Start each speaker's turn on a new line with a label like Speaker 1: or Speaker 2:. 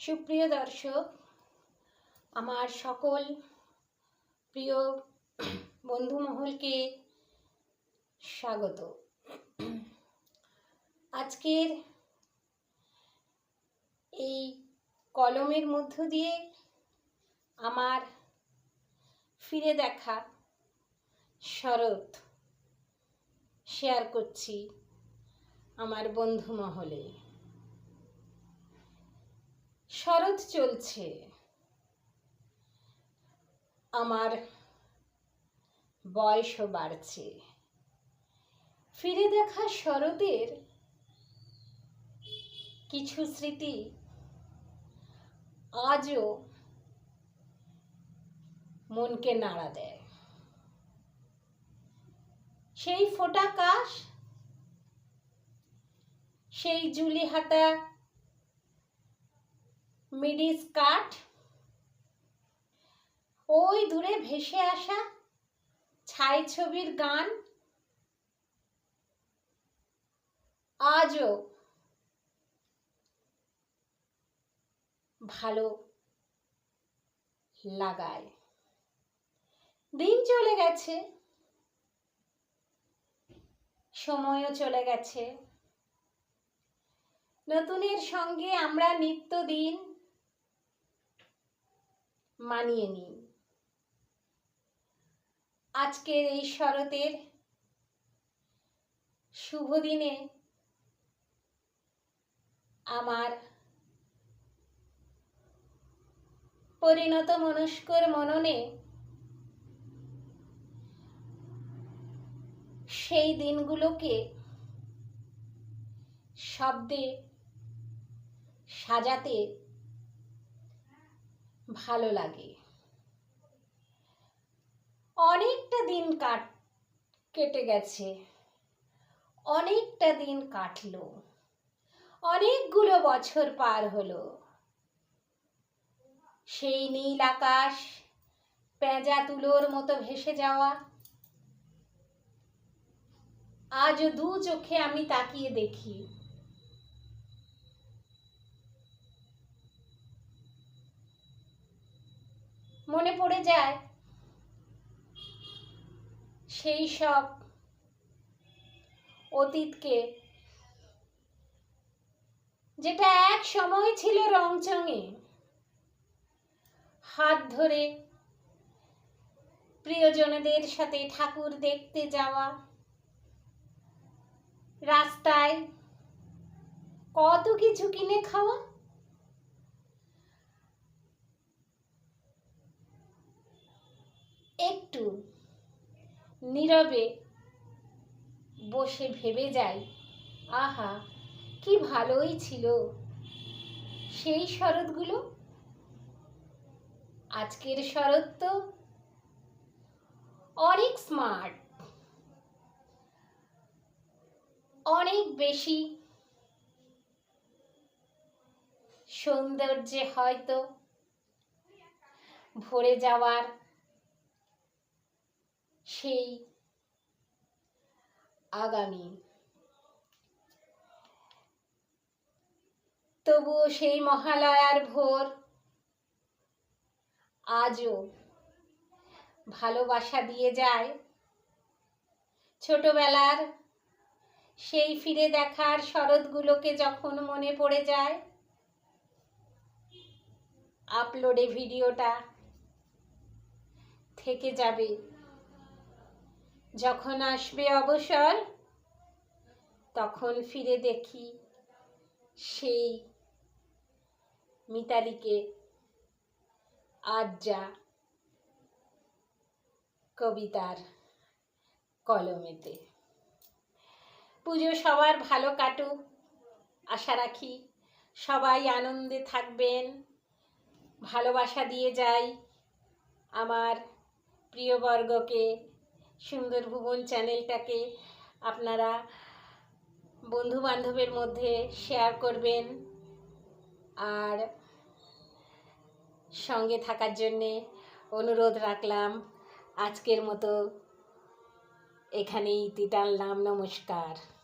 Speaker 1: সুপ্রিয় দর্শক, আমার সকল প্রিয় বন্ধু মহলকে স্বাগত। আজকের এই কলমের মধ্য দিয়ে আমার ফিরে দেখা শরৎ শেয়ার করছি আমার বন্ধু মহলে শরৎ চলছে। আমার বয়সও বাড়ছে। ফিরে দেখা শরতের কিছু স্মৃতি আজও মনকে নাড়া দেয়। সেই ফোটা কাশ, সেই জুলি হাতা মিডি স্কার্ট। ওই দূরে ভেসে আসা ছায়াছবির গান। আজও ভালো লাগায়। দিন চলে গেছে। সময়ও চলে গেছে। নতুনের সঙ্গে আমরা নিত্যদিন মানিয়ে নিই আজকের এই শরতের শুভ দিনে আমার পরিণত মনস্কর মননে সেই দিনগুলোকে শব্দে সাজাতে ভালো লাগে। অনেকটা দিন কাট, কেটে গেছে। অনেকটা দিন কাটলো। অনেকগুলো বছর পার হলো। সেই নীল আকাশ, পেঁজা তুলোর মতো ভেসে যাওয়া। আজ দু চোখে আমি তাকিয়ে দেখি। মনে পড়ে যায়। সেই সব অতীতকে। যেটা এক সময় ছিল রংচঙে। হাত ধরে প্রিয়জনদের সাথে ঠাকুর দেখতে যাওয়া। রাস্তায় কত কিছু কিনে খাওয়া। একটু নীরবে বসে ভেবে যাই। আহা, কি ভালোই ছিল সেই শরৎগুলো। আজকের শরৎ তো অনেক স্মার্ট অনেক বেশি সৌন্দর্যে হয়তো ভরে যাওয়ার সেই আগামী। তবুও সেই মহালয়ার ভোর আজও ভালোবাসা দিয়ে যায়। ছোটবেলার সেই ফিরে দেখার শরৎগুলোকে যখন মনে পড়ে যায়, আপলোডে ভিডিওটা থেকে যাবে। যখন আসবে অবসর, তখন ফিরে দেখি সেই মিতালিকে আজ যা কবিতার কলমেতে। পুজো সবার ভালো কাটুক, আশা রাখি সবাই আনন্দে থাকবেন। ভালোবাসা দিয়ে যাই আমার প্রিয়বর্গকে সুন্দর ভুবন চ্যানেলটাকে আপনারা বন্ধু বান্ধবের মধ্যে শেয়ার করবেন আর সঙ্গে থাকার জন্যে অনুরোধ রাখলাম। আজকের মতো এখানেই ইতি টানলাম। নমস্কার।